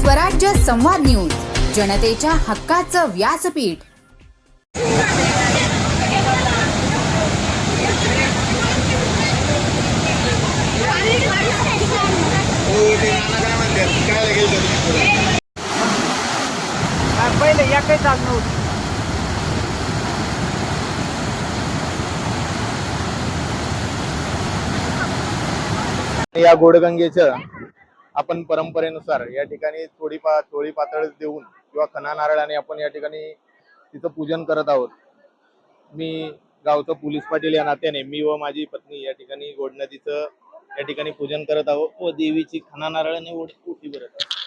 स्वराज्य संवाद न्यूज जनतेच्या हक्काचं व्यासपीठ. पहिले या काही चालू नव्हतं. या गोडगंगेच्या आपण परंपरेनुसार या ठिकाणी थोडी पा थोडी पातळ देऊन किंवा खना नारळाने आपण या ठिकाणी तिचं पूजन करत आहोत. मी गावचं पोलीस पाटील या नात्याने मी व माझी पत्नी या ठिकाणी गोड नदीचं या ठिकाणी पूजन करत आहोत व देवीची खना नारळाने ओढ उठी भरत आहोत.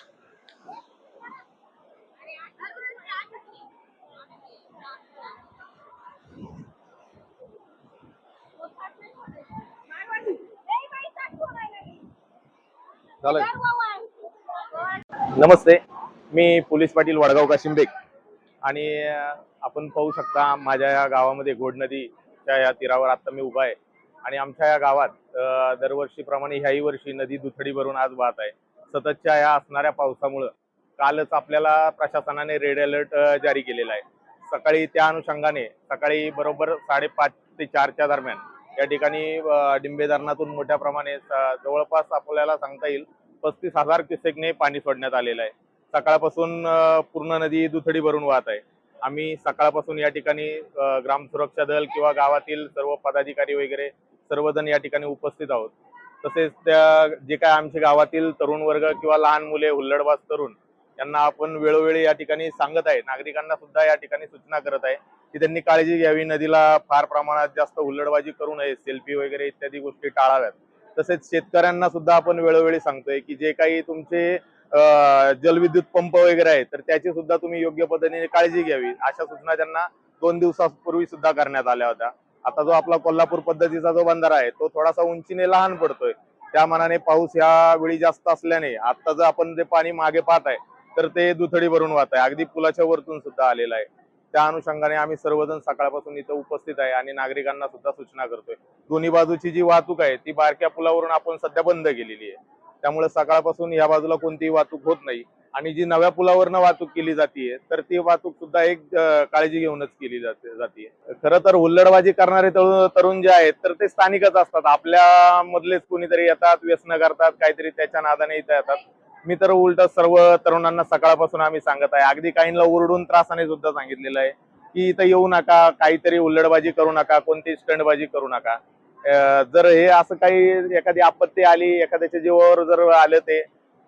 नमस्ते मी पोलीस पाटील वडगाव काशिंबेक आणि आपण पाहू शकता माझ्या या गावामध्ये गोड नदीच्या या तीरावर आता मी उभा आहे. आणि आमच्या या गावात दरवर्षीप्रमाणे ह्याही वर्षी नदी दुथडी भरून आज वाहत आहे. सततच्या या असणाऱ्या पावसामुळं कालच आपल्याला प्रशासनाने रेड अलर्ट जारी केलेला आहे. सकाळी त्या अनुषंगाने सकाळी बरोबर साडेपाच ते चारच्या दरम्यान या ठिकाणी डिंबे धरणातून मोठ्या प्रमाणे जवळपास आपल्याला सांगता येईल पस्तीस हजार क्युसेकने पाणी सोडण्यात आलेलं आहे. सकाळपासून पूर्ण नदी दुथडी भरून वाहत आहे. आम्ही सकाळपासून या ठिकाणी ग्राम सुरक्षा दल किंवा गावातील सर्व पदाधिकारी वगैरे सर्वजण या ठिकाणी उपस्थित आहोत. तसेच त्या जे काय आमच्या गावातील तरुण वर्ग किंवा लहान मुले हुल्लडबाज तरुण यांना आपण वेळोवेळी या ठिकाणी सांगत आहे. नागरिकांना सुद्धा या ठिकाणी सूचना करत आहे. की त्यांनी काळजी घ्यावी नदीला फार प्रमाणात जास्त हुल्लडबाजी करू नये सेल्फी वगैरे इत्यादी गोष्टी टाळाव्यात. तसेच शेतकऱ्यांना सुद्धा आपण वेळोवेळी सांगतोय की जे काही तुमचे जलविद्युत पंप वगैरे आहेत तर त्याची सुद्धा तुम्ही योग्य पद्धतीने काळजी घ्यावी. अशा सूचना त्यांना दोन दिवसापूर्वी सुद्धा करण्यात आल्या होत्या. आता जो आपला कोल्हापूर पद्धतीचा जो बंधारा आहे तो थोडासा उंचीने लहान पडतोय. त्या मानाने पाऊस या वेळी जास्त असल्याने आता जर आपण जे पाणी मागे पाहत आहे तर ते दुथडी भरून वाहत आहे. अगदी पुलाच्या वरतून सुद्धा आलेलं आहे. त्या अनुषंगाने आम्ही सर्वजण सकाळपासून इथं उपस्थित आहे आणि नागरिकांना सुद्धा सूचना करतोय. दोन्ही बाजूची जी वाहतूक आहे ती बारक्या पुलावरून आपण सध्या बंद केलेली आहे. त्यामुळे सकाळपासून या बाजूला कोणतीही वाहतूक होत नाही. आणि जी नव्या पुलावरनं वाहतूक केली जाते तर ती वाहतूक सुद्धा एक काळजी घेऊनच केली जाते जाते खरं तर हुल्लडबाजी करणारे तरुण तरुण जे आहेत तर ते स्थानिकच असतात. आपल्या मधलेच कोणीतरी येतात व्यसन करतात काहीतरी त्याच्या नादाने इथं येतात. मी तर उलट सर्व तरुणांना सकाळपासून आम्ही सांगत आहे. अगदी काहींना ओरडून त्रासाने सुद्धा सांगितलेलं आहे की इथं येऊ नका काहीतरी हुल्लडबाजी करू नका कोणती स्टंडबाजी करू नका. जर हे असं काही एखादी आपत्ती आली एखाद्याच्या जीवावर जर आलं ते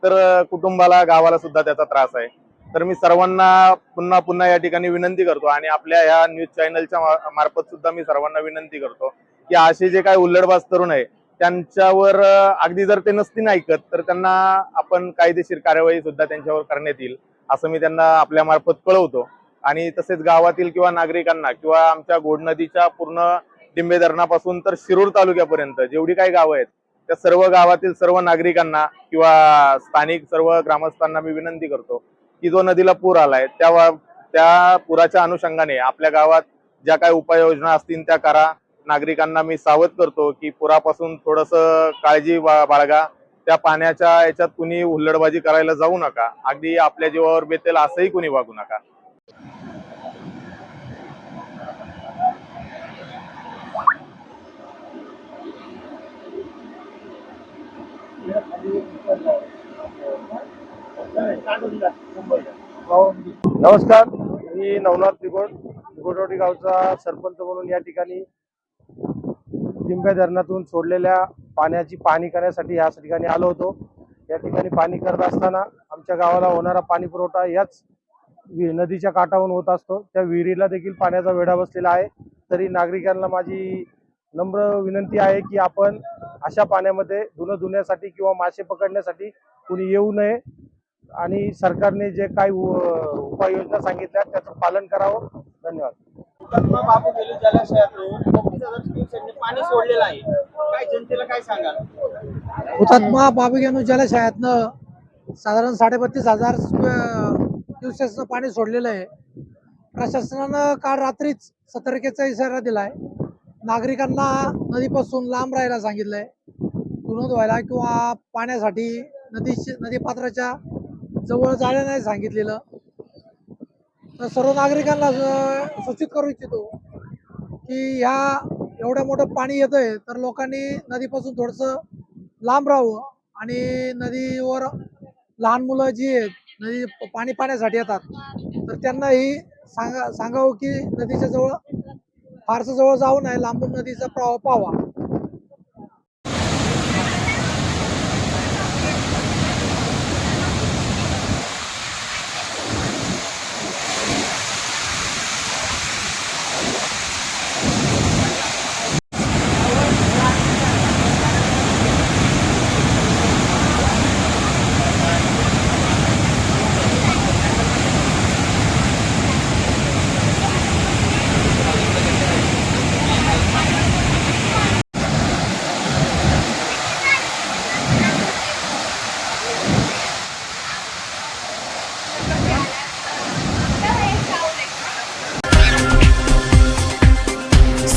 तर कुटुंबाला गावाला सुद्धा त्याचा त्रास आहे. तर मी सर्वांना पुन्हा पुन्हा या ठिकाणी विनंती करतो आणि आपल्या ह्या न्यूज चॅनलच्या मार्फत सुद्धा मी सर्वांना विनंती करतो की असे जे काही उल्लडबाज तरुण आहे त्यांच्यावर अगदी जर ते नसतील ऐकत तर त्यांना आपण कायदेशीर कार्यवाही सुद्धा त्यांच्यावर करण्यात येईल असं मी त्यांना आपल्या मार्फत कळवतो. आणि तसेच गावातील किंवा नागरिकांना किंवा आमच्या गोड नदीच्या पूर्ण डिंबे धरणापासून तर शिरूर तालुक्यापर्यंत जेवढी काही गावं आहेत त्या सर्व गावातील सर्व नागरिकांना किंवा स्थानिक सर्व ग्रामस्थांना मी विनंती करतो की जो नदीला पूर आलाय त्या त्या पुराच्या अनुषंगाने आपल्या गावात ज्या काही उपाययोजना असतील त्या करा. नागरिकांना मी सावध करतो की पुरापासून थोडस काळजी बाळगा. त्या पाण्याच्या याच्यात कुणी हुल्लडबाजी करायला जाऊ नका. अगदी आपल्या जीवावर बेतेल असंही कुणी वागू नका. नमस्कार. मी नवनाथ त्रिकोट त्रिकोटवाडी गावचा सरपंच म्हणून या ठिकाणी लिंब्या धरणातून सोडलेल्या पाण्याची पाहणी करण्यासाठी या ठिकाणी आलो होतो. या ठिकाणी पाणी करत असताना आमच्या गावाला होणारा पाणी पुरवठा याच वि- नदीच्या काठावरून होत असतो. त्या विहिरीला देखील पाण्याचा वेढा बसलेला आहे. तरी नागरिकांना माझी नम्र विनंती आहे की आपण अशा पाण्यामध्ये धुणं धुण्यासाठी किंवा मासे पकडण्यासाठी कुणी येऊ नये आणि सरकारने जे काही उपाययोजना सांगितल्या त्याचं पालन करावं. धन्यवाद. हुतात्मा पाणी सोडलेलं आहे. काय जनतेला काय सांगाल? हुतात्मा बाबूगेनू जलाशयातनं साधारण साडेबत्तीस हजार दिवसाचं पाणी सोडलेलं आहे. प्रशासनानं काल रात्रीच सतर्कतेचा इशारा दिलाय. नागरिकांना नदीपासून लांब राहायला सांगितलंय. धुणं धुवायला किंवा पाण्यासाठी नदी नदीपात्राच्या जवळ जायला नाही सांगितलेलं. तर सर्व नागरिकांना सूचित करू इच्छितो की ह्या एवढं मोठं पाणी येतंय तर लोकांनी नदीपासून थोडंसं लांब राहावं आणि नदीवर लहान मुलं जी आहेत नदी पाणी पाण्यासाठी येतात तर त्यांनाही सांगा सांगावं की नदीच्या जवळ फारसं जवळ जाऊ नये लांबून नदीचा प्रवाह पाहावा